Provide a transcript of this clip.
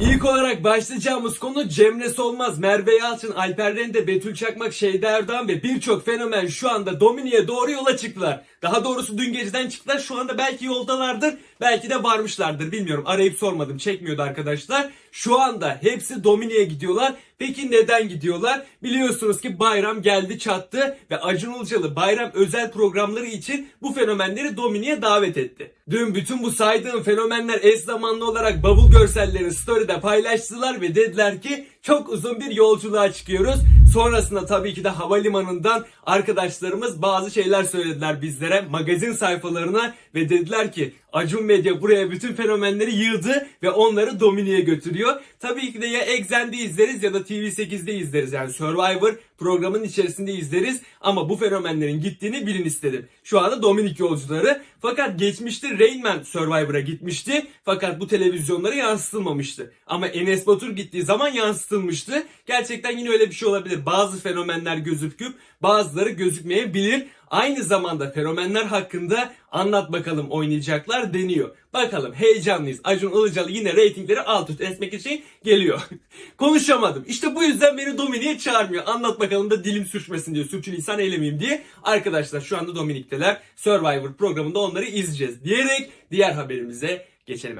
İlk olarak başlayacağımız konu Cemre Solmaz, Merve Yalçın, Alper Rende, Betül Çakmak, Şeyda Erdoğan ve birçok fenomen şu anda Domini'ye doğru yola çıktılar. Daha doğrusu dün geceden çıktılar. Şu anda belki yoldalardır. Belki de varmışlardır. Bilmiyorum. Arayıp sormadım. Çekmiyordu arkadaşlar. Şu anda hepsi Domini'ye gidiyorlar. Peki neden gidiyorlar? Biliyorsunuz ki bayram geldi çattı ve Acun Ilıcalı bayram özel programları için bu fenomenleri Domini'ye davet etti. Dün bütün bu saydığım fenomenler eş zamanlı olarak bavul görselleri story'de paylaştılar ve dediler ki çok uzun bir yolculuğa çıkıyoruz. Sonrasında tabii ki de havalimanından arkadaşlarımız bazı şeyler söylediler bizlere magazin sayfalarına ve dediler ki Acun Medya buraya bütün fenomenleri yığdı ve onları Domini'ye götürüyor. Tabii ki de ya Exxen'de izleriz ya da TV8'de izleriz. Yani Survivor programın içerisinde izleriz. Ama bu fenomenlerin gittiğini bilin istedim. Şu anda Dominik yolcuları. Fakat geçmişte Rain Man Survivor'a gitmişti. Fakat bu televizyonlara yansıtılmamıştı. Ama Enes Batur gittiği zaman yansıtılmıştı. Gerçekten yine öyle bir şey olabilir. Bazı fenomenler gözüküp bazıları gözükmeyebilir. Aynı zamanda fenomenler hakkında anlat bakalım oynayacaklar deniyor. Bakalım heyecanlıyız. Acun Ilıcalı yine reytingleri alt üst etmek için geliyor. Konuşamadım. İşte bu yüzden beni Dominik'e çağırmıyor. Anlat bakalım da dilim sürçmesin diye. Sürçülisan eylemeyeyim diye. Arkadaşlar şu anda Dominik'teler. Survivor programında onları izleyeceğiz diyerek diğer haberimize geçelim.